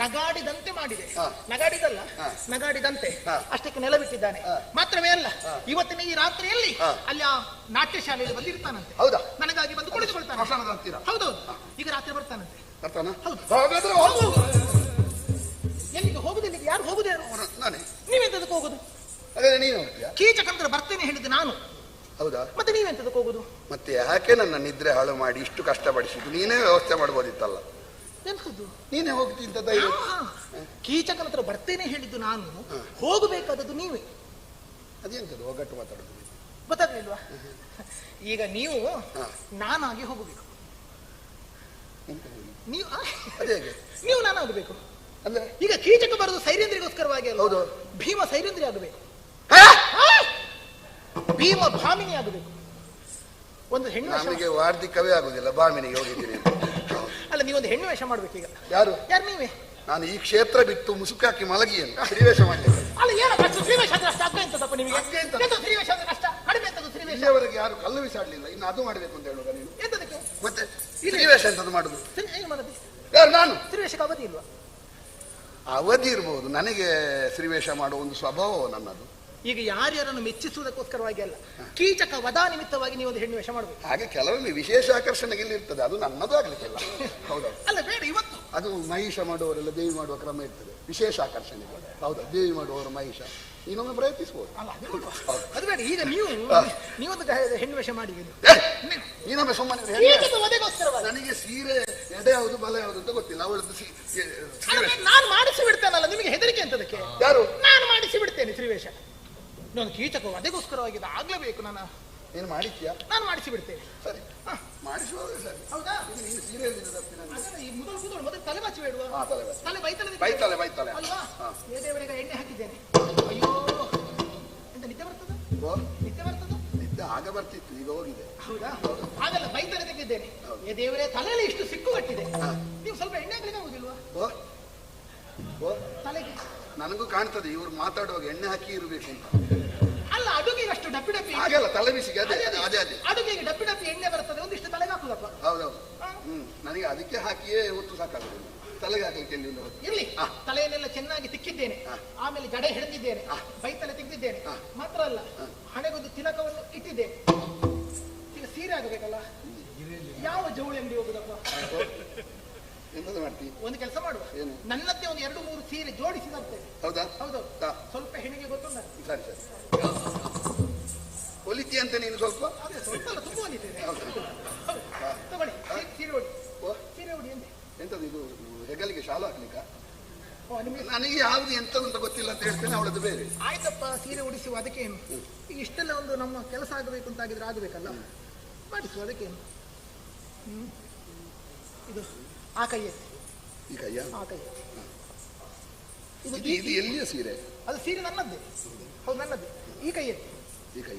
ನಗಾಡಿದಂತೆ ಮಾಡಿದೆ. ನಗಾಡಿದಲ್ಲ. ನಗಾಡಿದಂತೆ. ಅಷ್ಟಕ್ಕೆ ನೆಲ ಬಿಟ್ಟಿದ್ದಾನೆ. ಮಾತ್ರವೇ ಅಲ್ಲ ಇವತ್ತಿನ ಈ ರಾತ್ರಿಯಲ್ಲಿ. ಅಲ್ಲಿ ಆ ನಾಟ್ಯ ಶಾಲೆಯಲ್ಲಿ ಬಂದಿರ್ತಾನಂತೆ. ಹೌದಾ? ನನಗಾಗಿ ಬಂದು ಕುಳಿತುಕೊಳ್ತಾನೆ. ಹೌದೌದು ಈಗ ರಾತ್ರಿ ಬರ್ತಾನಂತೆ. ಎಲ್ಲಿಗೆ ಹೋಗುದಿಲ್ಲ ಯಾರು ಹೋಗುದೇ ನೀವೆಂತದಕ್ಕೆ ಹೋಗುದು? ನೀನು ಕೀಚಕಂತರ ಬರ್ತೇನೆ ಹೇಳಿದ್ದು ನಾನು. ಹೌದಾ? ಮತ್ತೆ ನೀವೆಂತದಕ್ಕೆ ಹೋಗುದು? ಮತ್ತೆ ಯಾಕೆ ನನ್ನ ನಿದ್ರೆ ಹಾಳು ಮಾಡಿ ಇಷ್ಟು ಕಷ್ಟಪಡಿಸಿದ್ದು? ನೀನೇ ವ್ಯವಸ್ಥೆ ಮಾಡ್ಬೋದಿತ್ತಲ್ಲ. ಎಂತದ್ದು? ನೀನೇ ಹೋಗ್ತಿ ಅಂತ ಧೈರ್ಯ? ಹಾ. ಕೀಚಕನ ಹತ್ರ ಬರ್ತೇನೆ ಹೇಳಿದ್ದು ನಾನು. ಹೋಗಬೇಕಾದದ್ದು ನೀವೇ. ಅದೆಂತದ್ದು? ಒಗ್ಗಟ್ಟು ಮಾತಾಡೋದು? ಗೊತ್ತಾಗ್ಲಿಲ್ವಾ? ಈಗ ನೀವು. ನಾನಾಗಿ ಹೋಗಬೇಕು. ನೀವು ನೀವು ನಾನಾಗಬೇಕು. ಅಂದ್ರೆ? ಈಗ ಕೀಚಕ ಬರೋದು ಸೈರೇಂದ್ರಿಗೋಸ್ಕರವಾಗಿ ಅಲ್ಲ ಹೌದು. ಭೀಮ ಸೈರೇಂದ್ರಿ ಆಗಬೇಕು? ಭೀಮ ಭಾಮಿನಿ ಆಗಬೇಕು. ಒಂದು ಹೆಣ್ಣು ವಾರ್ಧಿಕವೇ ಆಗುದಿಲ್ಲ. ಬಾಮಿನಿಗೆ ಹೋಗಿದ್ದೀನಿ. ಅಲ್ಲ ನೀವೊಂದು ಹೆಣ್ಣು ವೇಷ ಮಾಡ್ಬೇಕೀಗ ಯಾರು? ಯಾರು ನೀವೇ ನಾನು ಈ ಕ್ಷೇತ್ರ ಬಿಟ್ಟು ಮುಸುಕಾಕಿ ಮಲಗಿಯನ್ನು ಶ್ರೀವೇಶ ಮಾಡಲಿಲ್ಲ ಅಲ್ಲ ಏನು ಕಷ್ಟ ಸ್ತ್ರೀವೇಷ ಅಂದ್ರೆ ಅಷ್ಟು ಅಗ್ಗ ಎಂತದಪ್ಪ ನಿಮಗೆ? ಅಗ್ಗ ಎಂತ? ಎಂತ ಸ್ತ್ರೀವೇಷ ಅಂದ್ರೆ ಕಷ್ಟ ಕಡಿಮೆ ಇಲ್ಲಿಯವರೆಗೆ ಯಾರು ಕಲ್ಲು ಬಿಸಾಡ್ಲಿಲ್ಲ. ಇನ್ನು ಅದು ಮಾಡಬೇಕು ಅಂತ ಹೇಳುವ ನೀನು. ಎಂತದಕ್ಕೆ? ಮತ್ತೆ ಶ್ರೀವೇಶ ಎಂತದ್ದು ಮಾಡುದು? ಸ್ತ್ರೀ ಏನು ಮಾಡೋದು? ಯಾರು? ನಾನು. ಶ್ರೀವೇಶಕ್ಕೆ ಅವಧಿ ಇಲ್ವಾ? ಅವಧಿ ಇರ್ಬೋದು. ನನಗೆ ಶ್ರೀವೇಶ ಮಾಡುವ ಒಂದು ಸ್ವಭಾವ ನನ್ನದು. ಈಗ ಯಾರ್ಯಾರನ್ನು ಮೆಚ್ಚಿಸುವುದಕ್ಕೋಸ್ಕರವಾಗಿ ಅಲ್ಲ. ಕೀಚಕ ವಧಾ ನಿಮಿತ್ತವಾಗಿ ನೀವು ಒಂದು ಹೆಣ್ಣು ವೇಷ ಮಾಡಬೇಕು. ಹಾಗೆ ಕೆಲವೊಮ್ಮೆ ವಿಶೇಷ ಆಕರ್ಷಣೆಗೆ ಇಲ್ಲಿ ಇರ್ತದೆ ಅದು ನನ್ನದು ಆಗ್ಲಿಕ್ಕಿಲ್ಲ ಹೌದು. ಅಲ್ಲ ಬೇಡ ಇವತ್ತು. ಅದು ಮಹಿಷ ಮಾಡುವವರೆಲ್ಲ ದೇವಿ ಮಾಡುವ ಕ್ರಮ ಇರ್ತದೆ. ವಿಶೇಷ ಆಕರ್ಷಣೆ ಹೌದಾ ದೇವಿ ಮಾಡುವವರು ಮಹಿಷ. ಇನ್ನೊಮ್ಮೆ ಪ್ರಯತ್ನಿಸಬಹುದು ಅಲ್ಲ ಅದು ಬೇಡ. ಈಗ ನೀವು ನೀವೊಂದು ಹೆಣ್ಣು ವೇಷ ಮಾಡಿ ನೀನೊಮ್ಮೆ ಸುಮ್ಮನೆ ನನಗೆ ಸೀರೆ ಎಡೆ ಯಾವುದು ಬಲ ಯಾವುದು ಅಂತ ಗೊತ್ತಿಲ್ಲ. ಅವಳದ್ದು ನಾನು ಮಾಡಿಸಿ ಬಿಡ್ತೇನಲ್ಲ ನಿಮಗೆ ಹೆದರಿಕೆ ಅಂತದಕ್ಕೆ ಯಾರು? ನಾನು ಮಾಡಿಸಿ ಬಿಡ್ತೇನೆ ಶ್ರೀವೇಷ ನಾನು ಕೀಚಕ ಅದಕ್ಕೋಸ್ಕರವಾಗಿದೆ ಆಗ್ಲೇಬೇಕು ನಾನು ಏನು ಮಾಡಿದ್ಯಾ? ನಾನು ಮಾಡಿಸಿ ಬಿಡ್ತೇನೆ ಸರಿ. ಮಾಡಿಸುವಾಗ ಸರಿ. ಹೌದಾ? ನೀನು ಸೀರೆ ಎಲ್ಲಿಂದ ತಪ್ಪಿ ನನಗೆ? ಅದಲ್ಲ, ಈ ಮೊದಲು ಕೂತ್ಕೊಳ್ಳಿ, ಮೊದಲು ತಲೆ ಬಾಚಿ ಬೇಡುವ? ತಲೆ ಬೈತಲೆ ಬೈತಾಳೆ ಬೈತಾಳೆ ಅಲ್ವಾ? ದೇವರಿಗೆ ಎಣ್ಣೆ ಹಾಕಿದ್ದೇನೆ. ಅಯ್ಯೋ. ಎಂತ ನಿದ್ದೆ ಬರ್ತದ? ನಿದ್ದೆ ಬರ್ತದ? ನಿದ್ದೆ ಆಗ ಬರ್ತಿತ್ತು ಈಗ ಹೋಗಿದೆ. ಹೌದಾ? ಆಗಲ್ಲ ಬೈತಲೆ ತೆಗೆದಿದ್ದೇನೆ. ಏ ದೇವರೇ ತಲೆಯಲ್ಲಿ ಇಷ್ಟು ಸಿಕ್ಕು ಕಟ್ಟಿದೆ. ನೀವು ಸ್ವಲ್ಪ ಎಣ್ಣೆ ಹಾಕ್ಲಿಕ್ಕೆ ಹೋಗಿಲ್ವಾ ತಲೆಗೆ. ನನಗೂ ಕಾಣ್ತದೆ ಇವ್ರು ಮಾತಾಡುವಾಗ ಎಣ್ಣೆ ಹಾಕಿ ಇರಬೇಕು ಅಂತ. ಅಲ್ಲ ಅಡುಗೆಗೆ ಅಷ್ಟು ಡಪ್ಪಿ ಡಪ್ಪಿ ಹಾಗೆಲ್ಲ ತಲೆ ಬಿಸಿಗೆ ಅದೇ ಅದೇ ಅದೇ ಅದೇ ಅಡುಗೆಗೆ ಡಪ್ಪಿ ಡಪ್ಪಿ ಎಣ್ಣೆ ಬರ್ತದೆ ಒಂದಿಷ್ಟು ತಲೆಗೆ ಹಾಕುದಪ್ಪ. ಹೌದೌದು. ಹ್ಮ್ ನನಗೆ ಅದಕ್ಕೆ ಹಾಕಿಯೇ ಹೊತ್ತು ಸಾಕಾಗುದಿಲ್ಲ. ತಲೆಗೆ ಹಾಕಲಿಕ್ಕೆ ಎಲ್ಲಿ ಇಲ್ಲ ಇರ್ಲಿ. ತಲೆಯನ್ನೆಲ್ಲ ಚೆನ್ನಾಗಿ ತಿಕ್ಕಿದ್ದೇನೆ. ಆಮೇಲೆ ಜಡೆ ಹಿಡಿದಿದ್ದೇನೆ. ಬೈತಲೆ ತೆಗೆದಿದ್ದೇನೆ. ಮಾತ್ರ ಅಲ್ಲ ಹಣೆಗೊಂದು ತಿಲಕವನ್ನು ಇಟ್ಟಿದ್ದೇನೆ. ಈಗ ಸೀರೆ ಆಗಬೇಕಲ್ಲ ಯಾವ ಜವಳಿ ಅಂಗಡಿ ಹೋಗುದಪ್ಪ? ಎಂತದ್ದು ಮಾಡ್ತೀವಿ ಒಂದು ಕೆಲಸ ಮಾಡುವ. ಏನು? ನನ್ನತ್ತೆ ಒಂದು ಎರಡು ಮೂರು ಸೀರೆ ಜೋಡಿಸಿ ತರ್ತೇನೆ ಹೌದಾ. ಹೌದು. ಸ್ವಲ್ಪ ಹೆಣಿಗೆ ಗೊತ್ತು ಸರಿ ಸರಿ. ಹೊಲಿತಿ ಅಂತ ನೀನು ಸ್ವಲ್ಪ? ಅದೇ ಸ್ವಲ್ಪ ಅಲ್ಲ, ತುಂಬ ಹೊಲಿತೇನೆ ಹೌದಾ? ಹೌದು. ತಗೊಳ್ಳಿ ಸೀರೆ- ಸೀರೆ ಉಡಿ ಓ. ಸೀರೆ ಹೊಡಿ ಎಂತದ್ದು ಇದು ಹೆಗಲಿಗೆ ಶಾಲು ಹಾಕ್ಲಿಕ್ಕ? ಓ ನಿಮಗೆ ನನಗೆ ಯಾವ್ದು ಎಂತದ್ದು ಅಂತ ಗೊತ್ತಿಲ್ಲ ಅಂತ ಹೇಳ್ತೇನೆ ಅವಳದ್ದು ಬೇರೆ. ಆಯ್ತಪ್ಪ ಸೀರೆ ಉಡಿಸುವ ಅದಕ್ಕೆ ಈಗ ಇಷ್ಟೆಲ್ಲ ಒಂದು ನಮ್ಮ ಕೆಲಸ ಆಗಬೇಕು ಅಂತ ಆಗಿದ್ರೆ ಆಗಬೇಕಲ್ಲ? ಮಾಡಿಸುವ ಅದಕ್ಕೇನು ಹ್ಮ್. ಇದು. ಆ ಕೈ ಎತ್ತಿ ಈ ಕೈಯ? ಆ ಕೈ ಇದು ಇದು ಇದು ಎಲ್ಲಿಯ ಸೀರೆ? ಅದು ಸೀರೆ ನನ್ನದ್ದೇ. ಹೌದು ನನ್ನದ್ದೇ. ಈ ಕೈ ಎತ್ತಿ ಈ ಕೈ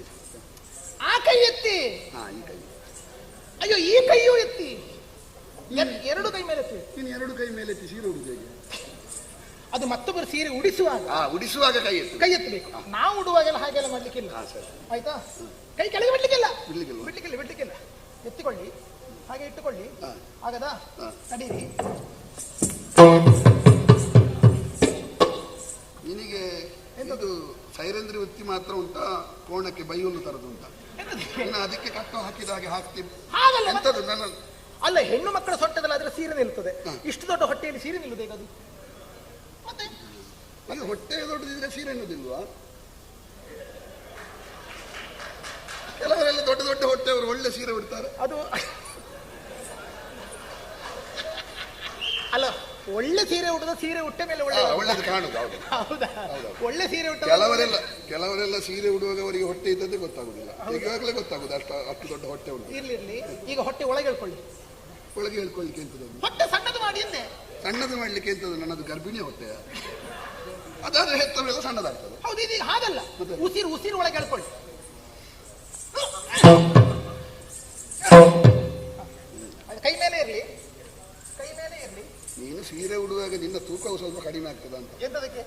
ಆ ಕೈ ಎತ್ತಿ. ಹಾ ಈ ಕೈ ಅಯ್ಯೋ ಈ ಕೈಯೂ ಎತ್ತಿ. ಎರ್- ಎರಡು ಕೈ ಮೇಲೆ ಎತ್ತಿ. ನೀನು ಎರಡು ಕೈ ಮೇಲೆ ಎತ್ತಿ ಸೀರೆ ಉಡುದು ಹೇಗೆ? ಅದು ಮತ್ತೊಬ್ಬರು ಸೀರೆ ಉಡಿಸುವಾಗ. ಉಡಿಸುವಾಗ ಕೈ ಎತ್ತು ಕೈ ಎತ್ತಬೇಕು. ನಾವು ಉಡುವಾಗೆಲ್ಲ ಹಾಗೆಲ್ಲ ಮಾಡ್ಲಿಕ್ಕಿಲ್ಲ. ಆಯ್ತಾ? ಕೈ ಕೆಳಗೆ ಬಿಡ್ಲಿಕ್ಕಿಲ್ಲ. ಬಿಡ್ಲಿಕ್ಕಿಲ್ಲ ಬಿಡ್ಲಿಕ್ಕಿಲ್ಲ ಬಿಡ್ಲಿಕ್ಕಿಲ್ಲ. ಎತ್ತಿಕೊಳ್ಳಿ. ಹಾಗೆ ಇಟ್ಟುಕೊಳ್ಳಿ. ಆಗದಾ? ಹಾ. ನಡೀರಿ. ನಿನಗೆ ಎಂತದು? ಸೈರಂದ್ರಿ ವೃತ್ತಿ ಮಾತ್ರ ಉಂಟಾ? ಕೋಣಕ್ಕೆ ಬೈಯುಲು ತರದು ಉಂಟಾ? ಅದಕ್ಕೆ ಕಟ್ಟು ಹಾಕಿದ ಹಾಗೆ ಹಾಕ್ತಿ ಹಾಗಲ್ಲ ಮತ್ತೆ- ಎಂತದ್ದು ನನ್ನ ಅಲ್ಲ ಹೆಣ್ಣು ಮಕ್ಕಳ ಸೊಟ್ಟದಲ್ಲಿ ಅದರ ಸೀರೆ ನಿಲ್ತದೆ. ಇಷ್ಟು ದೊಡ್ಡ ಹೊಟ್ಟೆಯಲ್ಲಿ ಸೀರೆ ನಿಲ್ಲದೆ ಅದು ಮತ್ತೆ? ಹೊಟ್ಟೆ ದೊಡ್ಡದಿದ್ರೆ ಸೀರೆ ಅನ್ನೋದಿಲ್ವಾ ಕೆಲವರೆಲ್ಲ ದೊಡ್ಡ ದೊಡ್ಡ ಹೊಟ್ಟೆ ಅವರು ಒಳ್ಳೆ ಸೀರೆ ಉಡ್ತಾರೆ. ಅದು ಅಲ್ಲ ಒಳ್ಳೆ ಸೀರೆ ಉಟ್ಟದ ಸೀರೆ ಉಟ್ಟ ಮೇಲೆ ಒಳ್ಳೆ ಒಳ್ಳೇದು ಕಾಣುದು ಹೌದು. ಹೌದಾ? ಒಳ್ಳೆ ಸೀರೆ ಉಟ್ಟ ಕೆಲವರೆಲ್ಲ ಕೆಲವರೆಲ್ಲ ಸೀರೆ ಉಡುವಾಗ ಅವರಿಗೆ ಹೊಟ್ಟೆ ಇದ್ದದ್ದು ಗೊತ್ತಾಗುದಿಲ್ಲ. ಈಗಾಗಲೇ ಗೊತ್ತಾಗುದು ಅಷ್ಟು ಅಷ್ಟು ದೊಡ್ಡ ಹೊಟ್ಟೆ ಉಂಟು. ಇರ್ಲಿ ಇರ್ಲಿ. ಈಗ ಹೊಟ್ಟೆ ಒಳಗೆ ಹೇಳ್ಕೊಳ್ಳಿ. ಒಳಗೆ ಹೇಳ್ಕೊಳ್ಳಿಕ್ಕೆ ಎಂತದ್ದು? ಹೊಟ್ಟೆ ಸಣ್ಣದು ಮಾಡಿ ಎಂದೆ? ಸಣ್ಣದು ಮಾಡ್ಲಿಕ್ಕೆ ಎಂತದ್ದು? ನನ್ನದು ಗರ್ಭಿಣಿ ಹೊಟ್ಟೆ. ಅದಾದ್ರೆ ಹೆತ್ತವೆಲ್ಲ ಸಣ್ಣದಾಗ್ತದೆ. ಹೌದು ಇದೀಗ ಹಾಗಲ್ಲ? ಉಸಿರು ಉಸಿರು ಒಳಗೆ ಹೇಳ್ಕೊಳ್ಳಿ. ಸೀರೆ ಉಡುವಾಗ ನಿನ್ನ ತೂಕವು ಸ್ವಲ್ಪ ಕಡಿಮೆ ಆಗ್ತದೆ ಅಂತ. ಎಂತದಕ್ಕೆ?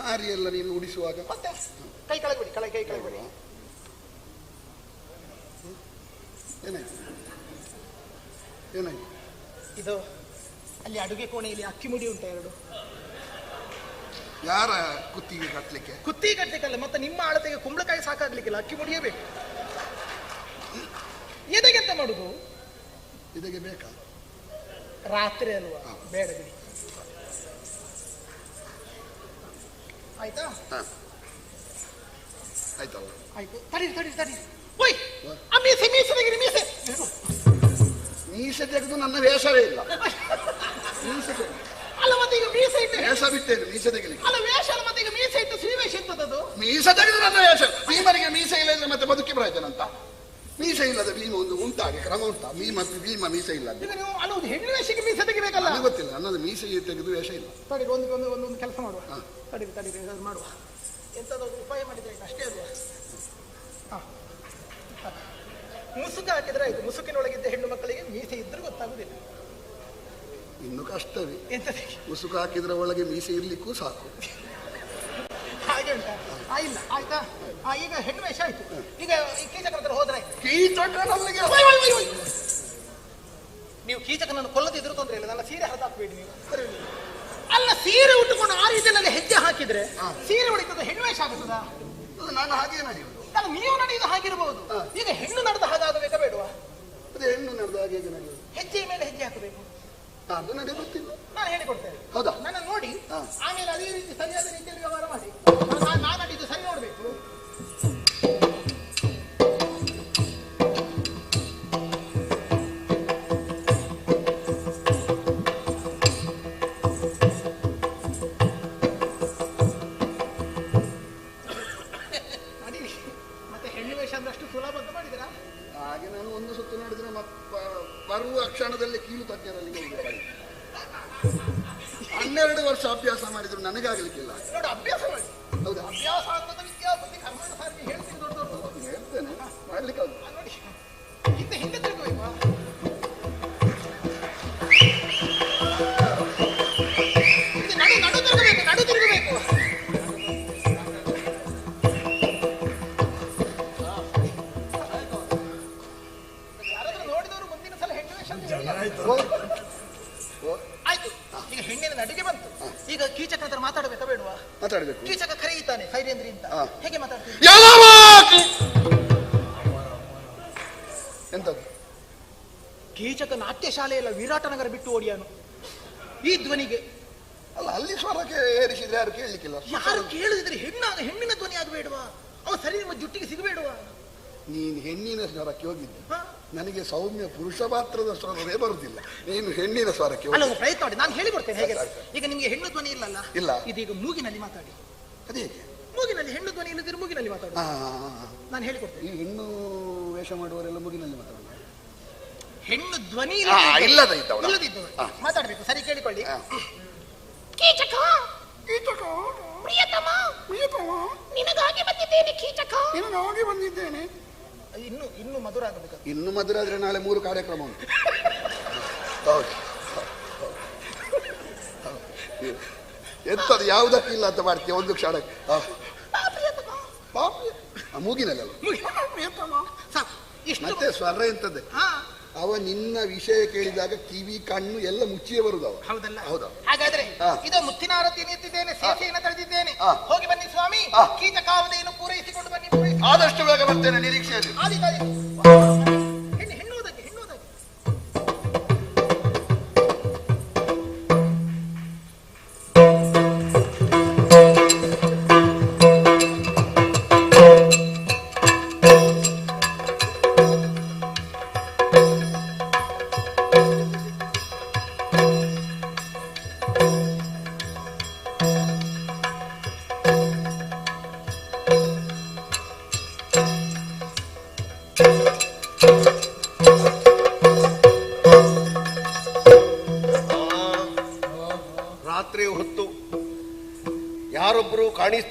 ಹಾರಿ ಎಲ್ಲ ನೀನು ಉಡಿಸುವಾಗ. ಮತ್ತೆ? ಕೈ ಕೆಳಗೆ ಕೆಳಗೆ ಕೈ ಕೆಳಗೆ ಏನಾಯ್ತು? ಏನಾಯ್ತು? ಇದು ಅಲ್ಲಿ ಅಡುಗೆ ಕೋಣೆಯಲ್ಲಿ ಅಕ್ಕಿ ಮುಡಿ ಉಂಟು ಎರಡು. ಯಾರ ಕುತ್ತಿಗೆ ಕಟ್ಟಲಿಕ್ಕೆ ಕುತ್ತಿಗೆ ಕಟ್ಟಲಿಕ್ಕಲ್ಲ ಮತ್ತೆ ನಿಮ್ಮ ಅಳತೆಗೆ ಕುಂಬಳಕಾಯಿ ಸಾಕಾಗ್ಲಿಕ್ಕಿಲ್ಲ ಅಕ್ಕಿ ಮುಡಿಯೇ ಬೇಕು. ಎದೆಗೆಂತ ಮಾಡುದು? ಇದಕ್ಕೆ ಬೇಕಾ? ರಾತ್ರಿ ಅಲ್ವಾ? ಬೇಡ ಬಿಡಿ. ಆಯ್ತಾ? ಆಯ್ತಲ್ಲ ಆಯ್ತು ತಡೀರಿ ತಡೀರಿ ತಡೀರಿ. ಓಯ್! ಆ ಮೀಸೆ ಮೀಸೆ ತೆಗೀರಿ ಮೀಸೆ. ಮೀಸೆ ತೆಗೆದು ನನ್ನ ವೇಷವೇ ಇಲ್ಲ. ಮೀಸೆ ಅಲ್ಲ ಮತ್ತೆ ಈಗ ಮೀಸೆ ಇಟ್ಟು. ವೇಷ ಬಿಟ್ಟೇನು ಮೀಸೆ ತೆಗಿಲಿಕ್ಕೆ. ಅಲ್ಲ ವೇಷ ಅಲ್ಲ ಮತ್ತೆ ಈಗ ಮೀಸೆ ಇಟ್ಟು. ಶ್ರೀವೇಷ ಎಂತದದು? ಮೀಸೆ ತೆಗೆದು ನನ್ನ ವೇಷ. ಭೀಮರಿಗೆ ಮೀಸೆ ಇಲ್ಲದ್ರೆ ಮತ್ತೆ ಬದುಕಿ ಅಂತ ಮೀಸೆ ಇಲ್ಲದ ಭೀಮ ಒಂದು ಉಂಟಾಗಿ ಕ್ರಮ ಉಂಟಾ. ಭೀಮ ಭೀಮ ಮೀಸೆ ಇಲ್ಲ ನೀವು ಅನ್ನೋದು ಹೆಣ್ಣು ವೇಷಕ್ಕೆ ಮೀಸೆ ತೆಗಿಬೇಕಲ್ಲ ನನಗೆ ಗೊತ್ತಿಲ್ಲ. ನನ್ನದು ಮೀಸೆ ತೆಗೆದು ವೇಷ ಇಲ್ಲ. ತಡೀರಿ ಒಂದು ಒಂದು ಒಂದೊಂದು ಒಂದು ಕೆಲಸ ಮಾಡುವ. ತಡೀರಿ ತಡೀರಿ ಅದು ಮಾಡುವ. ಎಂಥದ್ದು ಉಪಾಯ ಮಾಡಿದ್ರೆ ಅಷ್ಟೇ ಅಲ್ವಾ? ಹಾ. ಮುಸುಕು ಹಾಕಿದ್ರೆ ಆಯ್ತು. ಮುಸುಕಿನೊಳಗಿದ್ದ ಹೆಣ್ಣು ಮಕ್ಕಳಿಗೆ ಮೀಸೆ ಇದ್ರೂ ಗೊತ್ತಾಗುದಿಲ್ಲ. ಇನ್ನು ಕಷ್ಟವೇ. ಮುಸುಕು ಹಾಕಿದ್ರೆ ಒಳಗೆ ಮೀಸೆ ಇರ್ಲಿಕ್ಕೂ ಸಾಕು. ಹಾಗೆ ಉಂಟಾ? ಆ, ಇಲ್ಲ. ಆಯ್ತಾ? ಆ, ಈಗ ಹೆಣ್ಣು ವೇಷ ಆಯ್ತು. ಈಗ ಈ ಹತ್ರ ಹೋದ್ರೆ ಆಯ್ತು. ಕೀಚಕನನ್ನು ಕೊಲ್ಲದಿದ್ರು ತೊಂದರೆ ಇಲ್ಲ. ನನ್ನ ಸೀರೆ ಹರಿದಾಕ್ಬೇಡಿ ನೀವು. ಸರಿ ಅಲ್ಲ ಸೀರೆ ಉಟ್ಟುಕೊಂಡು ಆ ರೀತಿಯಲ್ಲಿ ಹೆಜ್ಜೆ ಹಾಕಿದ್ರೆ ಸೀರೆ ಉಳಿತದ ಹೆಣ್ಣು ಆಗುತ್ತದ ನಾನು ಹಾಗೆ ನಡೆಯುವುದು. ಅಲ್ಲ ನೀವು ನಡೆಯುವುದು ಹಾಗಿರಬಹುದು ಈಗ ಹೆಣ್ಣು ನಡೆದ ಹಾಗಾಗಬೇಕಾ ಬೇಡವಾ? ಅದೇ ಹೆಣ್ಣು ನಡೆದ ಹಾಗೆ ಹೆಜ್ಜೆ ನಡೆಯುವುದು? ಮೇಲೆ ಹೆಜ್ಜೆ ಹಾಕಬೇಕು. ಅದು ನಡೆ ಗೊತ್ತಿಲ್ಲ. ನಾನು ಹೇಳಿಕೊಡ್ತೇನೆ. ಹೌದಾ? ನನ್ನ ನೋಡಿ. ಆಮೇಲೆ ಅದೇ ರೀತಿ ಸರಿಯಾದ ರೀತಿಯಲ್ಲಿ ವ್ಯವಹಾರ ಮಾಡಿ. ನಾನು ನಡುಗೆ ಬಂತು. ಈಗ ಕೀಚಕ ಹತ್ರ ಮಾತಾಡಬೇಕಾ ಬೇಡವಾ? ಮಾತಾಡ್ಬೇಕು. ಕೀಚಕ ಕರೆಯುತ್ತಾನೆ ಸೈರೇಂದ್ರಿ ಅಂತ ಹಾ. ಹೇಗೆ ಮಾತಾಡ್ತೀವಿ ಎಂತ ಎಂತದ್ದು ಕೀಚಕ ನಾಟ್ಯ ಶಾಲೆಯಲ್ಲ ವಿರಾಟನಗರ ಬಿಟ್ಟು ಓಡಿಯಾನು. ಈ ಧ್ವನಿಗೆ. ಅಲ್ಲ ಅಲ್ಲಿ ಸ್ವರಕ್ಕೆ ಏರಿಸಿದ್ರೆ ಯಾರು ಕೇಳಲಿಕ್ಕಿಲ್ಲ? ಯಾರು ಕೇಳಿದ್ರೆ ಹೆಣ್ಣಾಗ ಹೆಣ್ಣಿನ ಧ್ವನಿ ಆಗಬೇಡುವ ಅವ ಸರಿ ನಿಮ್ಮ ಜುಟ್ಟಿಗೆ ಸಿಗಬೇಡುವ? ನೀನು ಹೆಣ್ಣಿನ ಸ್ವರಕ್ಕೆ ಹೋಗಿದ್ದೆ. ಹಾ? ನನಗೆ ಸೌಮ್ಯ ಪುರುಷ ಪಾತ್ರದ ಸ್ವರವೇ ಬರುದಿಲ್ಲ. ನೀನು ಹೆಣ್ಣಿನ ಸ್ವರಕ್ಕೆ ಅಲ್ಲ ಒಂದು ಪ್ರಯತ್ನ ಮಾಡಿ. ನಾನು ಹೇಳಿ ಬರ್ತೇನೆ ಹೇಗೆ ಈಗ ನಿಮಗೆ ಹೆಣ್ಣು ಧ್ವನಿ ಇಲ್ಲಲ್ಲ? ಇಲ್ಲ. ಇದೀಗ ಮೂಗಿನಲ್ಲಿ ಮಾತಾಡಿ. ಅದೇ ಮೂಗಿನಲ್ಲಿ ಹೆಣ್ಣು ಧ್ವನಿ ಇಲ್ಲದಿದ್ರೆ ಮೂಗಿನಲ್ಲಿ ಮಾತಾಡಿ. ನಾನು ಹೇಳಿಕೊಡ್ತೇನೆ. ಈ ಹೆಣ್ಣು ವೇಷ ಮಾಡುವವರೆಲ್ಲ ಮೂಗಿನಲ್ಲಿ ಮಾತಾಡೋದು ಹೆಣ್ಣು ಧ್ವನಿ ಇಲ್ಲದ ಆ. ಮಾತಾಡ್ಬೇಕು. ಸರಿ ಕೇಳಿಕೊಳ್ಳಿ. ಕೀಚಕ! ಕೀಚಕ? ಪ್ರಿಯತಮ? ನಿನಗಾಗಿ ಬಂದಿದ್ದೇನೆ ಕೀಚಕ. ನಿನಗಾಗಿ ಬಂದಿದ್ದೇನೆ. ಇನ್ನು ಇನ್ನು ಮಧುರ ಆಗಬೇಕು ಇನ್ನು ಮಧುರ ಆದ್ರೆ ನಾಳೆ ಮೂರು ಕಾರ್ಯಕ್ರಮ ಉಂಟು. ಹೌದು. ಎಂತದ್ದು ಎಂತದು ಯಾವುದಕ್ಕಿಲ್ಲ ಅಂತ ಮಾಡ್ತೀಯ ಒಂದು ಕ್ಷಣಕ್ಕೆ. ಮೂಗಿನಲ್ಲ ಮತ್ತೆ ಸ್ವರ ಎಂತದ್ದೆ? ಅವ ನಿನ್ನ ವಿಷಯ ಕೇಳಿದಾಗ ಕಿವಿ ಕಣ್ಣು ಎಲ್ಲ ಮುಚ್ಚಿಯೇ ಬರುದು ಅವ ಹೌದಲ್ಲ? ಹೌದ. ಹಾಗಾದ್ರೆ. ಇದು ಮುತ್ತಿನ ಆರತಿ ನಿಂತಿದ್ದೇನೆ ಸೇಸೆಯನ್ನು ತಡೆದಿದ್ದೇನೆ. ಹಾ. ಹೋಗಿ ಬನ್ನಿ ಸ್ವಾಮಿ. ಕೀಟ ಕಾವಲೆಯನ್ನು ಪೂರೈಸಿ. ಆದಷ್ಟು ಬೇಗ ಬರ್ತೇನೆ ನಿರೀಕ್ಷೆಯಲ್ಲಿ.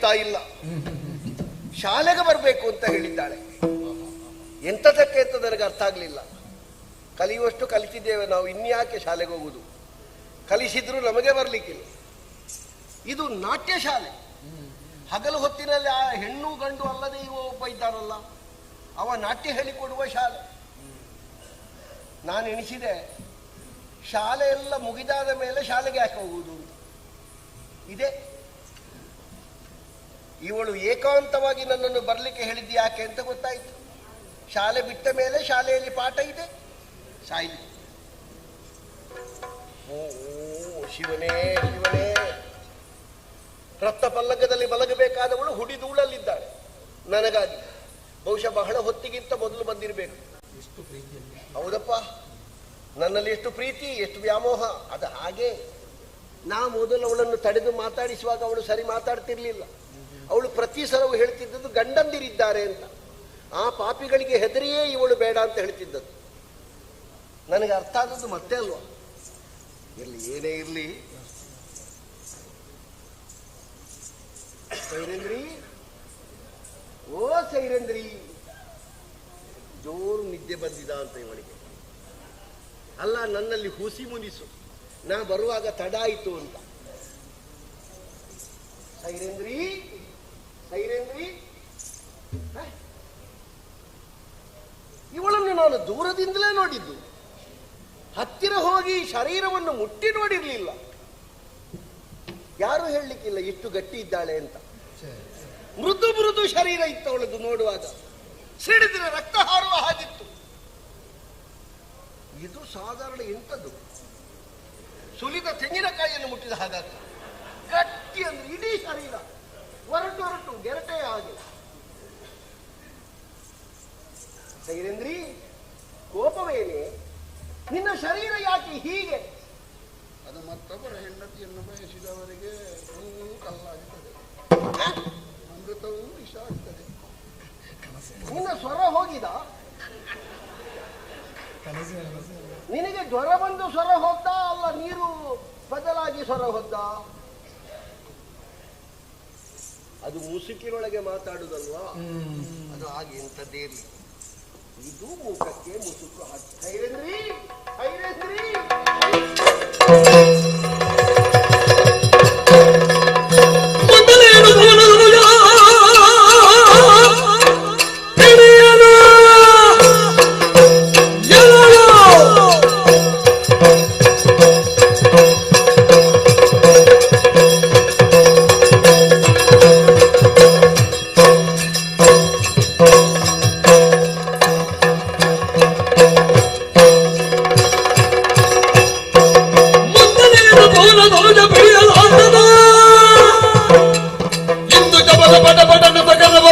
ಇಲ್ಲ. ಶಾಲೆಗೆ ಬರಬೇಕು ಅಂತ ಹೇಳಿದ್ದಾಳೆ. ಎಂಥದಕ್ಕೆ ಅಂತ ನನಗೆ ಅರ್ಥ ಆಗಲಿಲ್ಲ. ಕಲಿಯುವಷ್ಟು ಕಲಿತಿದ್ದೇವೆ ನಾವು, ಇನ್ಯಾಕೆ ಶಾಲೆಗೆ ಹೋಗುದು? ಕಲಿಸಿದ್ರು ನಮಗೆ ಬರಲಿಕ್ಕಿಲ್ಲ. ಇದು ನಾಟ್ಯ ಶಾಲೆ. ಹಗಲು ಹೊತ್ತಿನಲ್ಲಿ ಆ ಹೆಣ್ಣು ಗಂಡು ಅಲ್ಲದೆ ಇವ ಒಬ್ಬ ಇದ್ದಾರಲ್ಲ ಅವ ನಾಟ್ಯ ಹೇಳಿಕೊಡುವ ಶಾಲೆ. ನಾನು ಎಣಿಸಿದೆ, ಶಾಲೆ ಎಲ್ಲ ಮುಗಿದಾದ ಮೇಲೆ ಶಾಲೆಗೆ ಯಾಕೆ ಹೋಗುವುದು? ಇದೆ. ಇವಳು ಏಕಾಂತವಾಗಿ ನನ್ನನ್ನು ಬರಲಿಕ್ಕೆ ಹೇಳಿದ್ದು ಯಾಕೆ ಅಂತ ಗೊತ್ತಾಯಿತು. ಶಾಲೆ ಬಿಟ್ಟ ಮೇಲೆ ಶಾಲೆಯಲ್ಲಿ ಪಾಠ ಇದೆ. ಸಾಯಿಲಿ. ಓ ಶಿವನೇ ಶಿವನೇ. ರಕ್ತ ಪಲ್ಲಕ್ಕದಲ್ಲಿ ಮಲಗಬೇಕಾದವಳು ಹುಡಿದೂಳಲ್ಲಿದ್ದಾಳೆ ನನಗಾಗಿ ಬಹುಶಃ ಬಹಳ ಹೊತ್ತಿಗಿಂತ ಮೊದಲು ಬಂದಿರಬೇಕು. ಹೌದಪ್ಪ. ನನ್ನಲ್ಲಿ ಎಷ್ಟು ಪ್ರೀತಿ ಎಷ್ಟು ವ್ಯಾಮೋಹ. ಅದು ಹಾಗೆ. ನಾ ಮೊದಲು ಅವಳನ್ನು ತಡೆದು ಮಾತಾಡಿಸುವಾಗ ಅವಳು ಸರಿ ಮಾತಾಡ್ತಿರ್ಲಿಲ್ಲ. ಅವಳು ಪ್ರತಿ ಸಲವೂ ಹೇಳ್ತಿದ್ದದ್ದು ಗಂಡಂದಿರಿದ್ದಾರೆ ಅಂತ. ಆ ಪಾಪಿಗಳಿಗೆ ಹೆದರಿಯೇ ಇವಳು ಬೇಡ ಅಂತ ಹೇಳ್ತಿದ್ದದ್ದು. ನನಗೆ ಅರ್ಥ ಆದದ್ದು ಮತ್ತೆ ಅಲ್ವಾ? ಇರಲಿ, ಏನೇ ಇರಲಿ. ಸೈರೇಂದ್ರಿ, ಓ ಸೈರೇಂದ್ರಿ, ಜೋರು ನಿದ್ದೆ ಬಂದಿದ ಅಂತ ಇವಳಿಗೆ ಅಲ್ಲ, ನನ್ನಲ್ಲಿ ಹುಸಿ ಮುನಿಸು. ನಾ ಬರುವಾಗ ತಡ ಆಯಿತು ಅಂತ. ಸೈರೇಂದ್ರಿ? ಇವಳನ್ನು ನಾನು ದೂರದಿಂದಲೇ ನೋಡಿದ್ದು. ಹತ್ತಿರ ಹೋಗಿ ಶರೀರವನ್ನು ಮುಟ್ಟಿ ನೋಡಿರ್ಲಿಲ್ಲ. ಯಾರು ಹೇಳಲಿಕ್ಕಿಲ್ಲ ಎಷ್ಟು ಗಟ್ಟಿ ಇದ್ದಾಳೆ ಅಂತ. ಮೃದು ಮೃದು ಶರೀರ ಇತ್ತು ಅವಳದ್ದು ನೋಡುವಾಗ. ಸಿಡಿದ್ರೆ ರಕ್ತ ಹಾರುವ ಹಾಗಿತ್ತು. ಇದು ಸಾಧಾರಣ ಎಂಥದ್ದು? ಸುಲಿದ ತೆಂಗಿನಕಾಯಿಯನ್ನು ಮುಟ್ಟಿದ ಹಾಗಾಗ್ತದೆ. ಗಟ್ಟಿ ಅಂದ್ರೆ ಇಡೀ ಶರೀರ. ಹೊರಟು ಒರಟು ಗೆರಟೆ ಹಾಗೆ. ಸೈರೇಂದ್ರಿ ಕೋಪವೇನೆ ನಿನ್ನ ಶರೀರ ಯಾಕೆ ಹೀಗೆ? ಅದು ಮತ್ತೊಬ್ಬರ ಹೆಂಡತಿಯನ್ನು ಬಯಸಿದವರಿಗೆ ಹೂವು ಕಲ್ಲಾಗುತ್ತದೆ. ಅಮೃತವೂ ಇಷ್ಟ ಆಗ್ತದೆ ನಿನ್ನ ಸ್ವರ ಹೋಗಿದ? ನಿನಗೆ ಜ್ವರ ಬಂದು ಸ್ವರ ಹೋಗ್ತಾ ಅಲ್ಲ ನೀರು ಬದಲಾಗಿ ಸ್ವರ ಹೋದ್ದ ಅದು ಮುಸುಕಿನೊಳಗೆ ಮಾತಾಡುದಲ್ವಾ? ಅದು ಹಾಗೆ ಇಂಥದ್ದೇ ಇರ್ಲಿ. ಇದು ಮುಖಕ್ಕೆ ಮುಸುಕು ಹಾಕಿ ಹೈರೇಂದ್ರಿ ಹೈರೇಂದ್ರಿ ಇಂದು ಕಬಲ ಪಟ ಪಟನ ತಕರವ